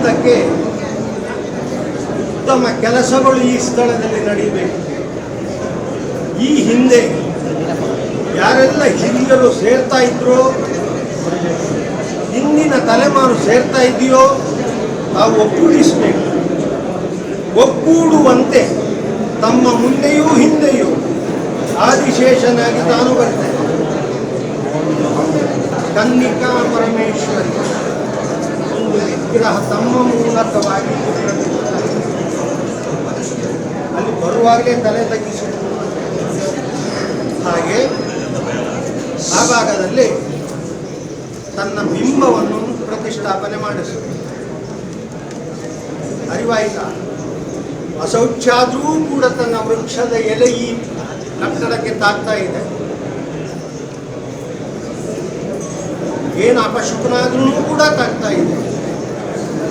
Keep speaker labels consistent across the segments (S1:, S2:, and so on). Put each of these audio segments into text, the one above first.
S1: ಮುಂದಕ್ಕೆ ಉತ್ತಮ ಕೆಲಸಗಳು ಈ ಸ್ಥಳದಲ್ಲಿ ನಡೆಯಬೇಕು ಈ ಹಿಂದೆ ಯಾರೆಲ್ಲ ಹಿರಿಯರು ಸೇರ್ತಾ ಇದ್ರು, ಹಿಂದಿನ ತಲೆಮಾರು ಸೇರ್ತಾ ಇದೆಯೋ ಆ ಒಗ್ಗೂಡಿಸಬೇಕು. ಒಗ್ಗೂಡುವಂತೆ ತಮ್ಮ ಮುಂದೆಯೂ ಹಿಂದೆಯೂ ಆದಿಶೇಷನಾಗಿ ತಾನು ಬರ್ತೇನೆ. ಕನ್ನಿಕಾ ಪರಮೇಶ್ವರಿ. ವಿಗ್ರಹ ತಮ್ಮ ಮೂಲಕವಾಗಿ ಅಲ್ಲಿ ಬರುವಾಗಲೇ ತಲೆ ತಗ್ಗಿಸಿ ಹಾಗೆ ಆ ಭಾಗದಲ್ಲಿ ತನ್ನ ಬಿಂಬವನ್ನು ಪ್ರತಿಷ್ಠಾಪನೆ ಮಾಡಿಸು ಅರಿವಾಯಿತ? ಅಶೌಚಾದ್ರೂ ಕೂಡ ತನ್ನ ವೃಕ್ಷದ ಎಲೆ ಈ ಕಟ್ಟಡಕ್ಕೆ ತಾಗ್ತಾ ಇದೆ. ಏನು ಅಪಶುಕನಾದ್ರೂ ಕೂಡ ತಾಗ್ತಾ ಇದೆ.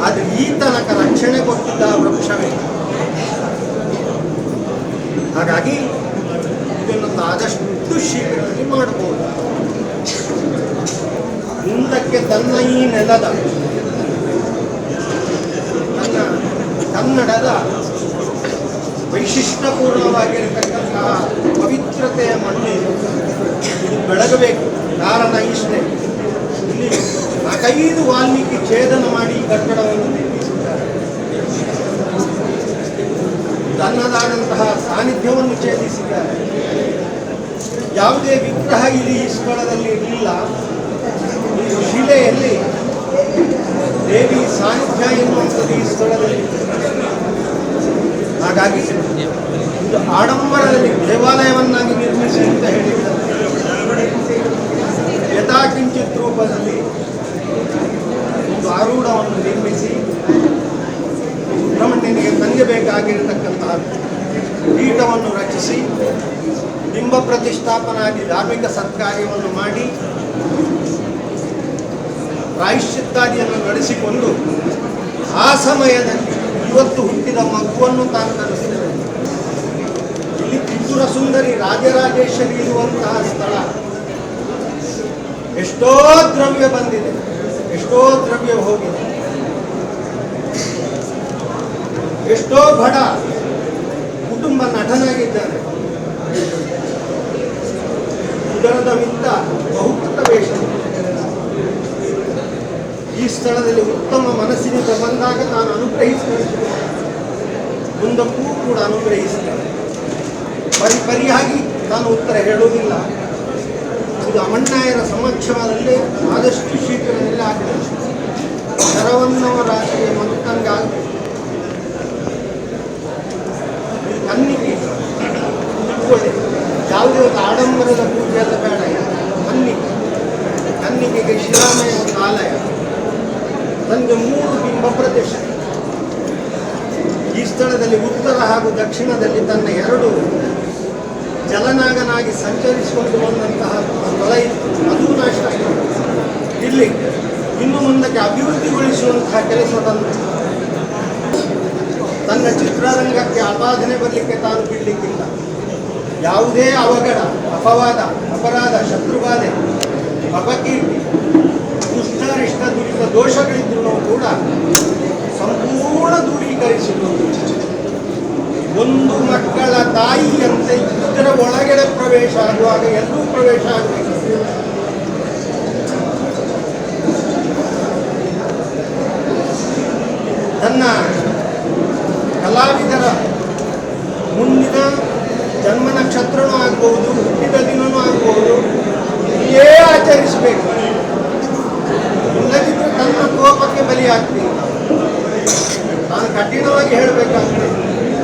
S1: ಆದರೆ ಈ ತನಕ ರಕ್ಷಣೆ ಕೊಟ್ಟಿದ್ದ ವೃಕ್ಷವೇ ಹಾಗಾಗಿ ಇದನ್ನು ಆದಷ್ಟು ಶೀಘ್ರದಲ್ಲಿ ಮಾಡಬಹುದು. ಮುಂದಕ್ಕೆ ತನ್ನ ಈ ನೆಲದ, ತನ್ನ, ಕನ್ನಡದ ವೈಶಿಷ್ಟ್ಯಪೂರ್ಣವಾಗಿರತಕ್ಕಂತಹ ಪವಿತ್ರತೆಯ ಮಣ್ಣು ಬೆಳಗಬೇಕು. ಕಾರಣ ಇಷ್ಟೇ ಇಲ್ಲಿ ನಾಲ್ಕೈದು ವಾಲ್ಮೀಕಿ ಛೇದನ ಮಾಡಿ ಈ ಕಟ್ಟಡವನ್ನು ನಿರ್ಮಿಸಿದ್ದಾರೆ ತನ್ನದಾದಂತಹ ಸಾನ್ನಿಧ್ಯವನ್ನು ಛೇದಿಸಿದ್ದಾರೆ ಯಾವುದೇ ವಿಗ್ರಹ ಇಲ್ಲಿ ಈ ಸ್ಥಳದಲ್ಲಿ ಇರಲಿಲ್ಲ ಈ ಶಿಲೆಯಲ್ಲಿ ದೇವಿ ಸಾನ್ನಿಧ್ಯ ಎನ್ನುವಂಥದ್ದು ಈ ಸ್ಥಳದಲ್ಲಿ. ಹಾಗಾಗಿ ಇದು ಆಡಂಬರದಲ್ಲಿ ದೇವಾಲಯವನ್ನಾಗಿ ನಿರ್ಮಿಸಿ ಪ್ರತಿಷ್ಠಾಪನಾದಿ ಧಾರ್ಮಿಕ ಸತ್ಕಾರ್ಯವನ್ನು ಮಾಡಿ ಪ್ರಾಯಶ್ಚಿತ್ತಾದಿಯನ್ನು ನಡೆಸಿಕೊಂಡು ಆ ಸಮಯದಲ್ಲಿ ಇವತ್ತು ಹುಟ್ಟಿದ ಮಗುವನ್ನು ತಾನು ನಡೆಸಿದರು ಇಲ್ಲಿ ತ್ರಿಪುರ ಸುಂದರಿ ರಾಜರಾಜೇಶ್ವರಿ ಇರುವಂತಹ ಸ್ಥಳ. ಎಷ್ಟೋ ದ್ರವ್ಯ ಬಂದಿದೆ, ಎಷ್ಟೋ ದ್ರವ್ಯ ಹೋಗಿದೆ. ಎಷ್ಟೋ ಬಡ ಕುಟುಂಬ ನಟನಾಗಿದ್ದಾನೆ ಉದರದ ಮಿತ್ತ ಬಹುಕೃತ ವೇಷ. ಈ ಸ್ಥಳದಲ್ಲಿ ಉತ್ತಮ ಮನಸ್ಸಿನಿಂದ ಬಂದಾಗ ನಾನು ಅನುಗ್ರಹಿಸ್ತೇನೆ ಮುಂದಕ್ಕೂ ಕೂಡ ಅನುಗ್ರಹಿಸ್ತೇನೆ ಪರಿ ಪರಿಯಾಗಿ ನಾನು ಉತ್ತರ ಹೇಳುವುದಿಲ್ಲ. ಇದು ಅಮಣ್ಣಾಯರ ಸಮಕ್ಷಮದಲ್ಲಿ ಆದಷ್ಟು ಶೀಘ್ರದಲ್ಲೇ ಆಗ್ತದೆ. ಶರವನ್ನವರಾಶಿಯ ಮಕ್ಕಂಗೆ ಕನ್ನಿಗೆ ಯಾವುದೇ ಒಂದು ಆಡಂಬರದ ಪೂಜೆ ಎಲ್ಲ ಬೇಡ ಕಣ್ಣಿಗೆ ಕನ್ನಿಕೆಗೆ ಶಿರಾಮಯ ಒಂದು ಆಲಯ ನನಗೆ ಮೂರು ಬಿಂಬ ಪ್ರದೇಶ. ಈ ಸ್ಥಳದಲ್ಲಿ ಉತ್ತರ ಹಾಗೂ ದಕ್ಷಿಣದಲ್ಲಿ ತನ್ನ ಎರಡು ಜಲನಾಗನಾಗಿ ಸಂಚರಿಸಿಕೊಂಡು ಬಂದಂತಹ ಸ್ಥಳ ಇತ್ತು ಅದು ಆಯಿತು. ಇಲ್ಲಿ ಇನ್ನು ಮುಂದಕ್ಕೆ ಅಭಿವೃದ್ಧಿಗೊಳಿಸುವಂತಹ ಕೆಲಸವನ್ನು ತನ್ನ ಚಿತ್ರರಂಗಕ್ಕೆ ಅಪಾದನೆ ಬರಲಿಕ್ಕೆ ತಾನು ಬಿಡಲಿಕ್ಕಿಲ್ಲ. ಯಾವುದೇ ಅವಘಡ, ಅಪವಾದ, ಅಪರಾಧ, ಶತ್ರುಬಾಧೆ, ಅಪಕೀರ್ತಿ, ದುಷ್ಟರಿಷ್ಟ, ದುರಿತ ದೋಷಗಳಿದ್ರೂ ಕೂಡ ಸಂಪೂರ್ಣ ದೂರೀಕರಿಸಿಕೊಂಡು ಒಂದು ಮಕ್ಕಳ ತಾಯಿಯಂತೆ ಇದರ ಒಳಗಡೆ ಪ್ರವೇಶ ಆಗುವಾಗ ಎಲ್ಲರೂ ಪ್ರವೇಶ ಆಗಬೇಕು. ತನ್ನ ಕಲಾವಿದರ ಮುಂದಿನ ಜನ್ಮ ನಕ್ಷತ್ರನೂ ಆಗ್ಬಹುದು ಹುಟ್ಟಿದ ದಿನನೂ ಆಗ್ಬಹುದು ಇಲ್ಲೇ ಆಚರಿಸಬೇಕು. ಇಲ್ಲದಿದ್ದರೆ ತನ್ನ ಕೋಪಕ್ಕೆ ಬಲಿಯಾಗ್ತೀನಿ ನಾನು ಕಠಿಣವಾಗಿ ಹೇಳಬೇಕಾಗ್ತದೆ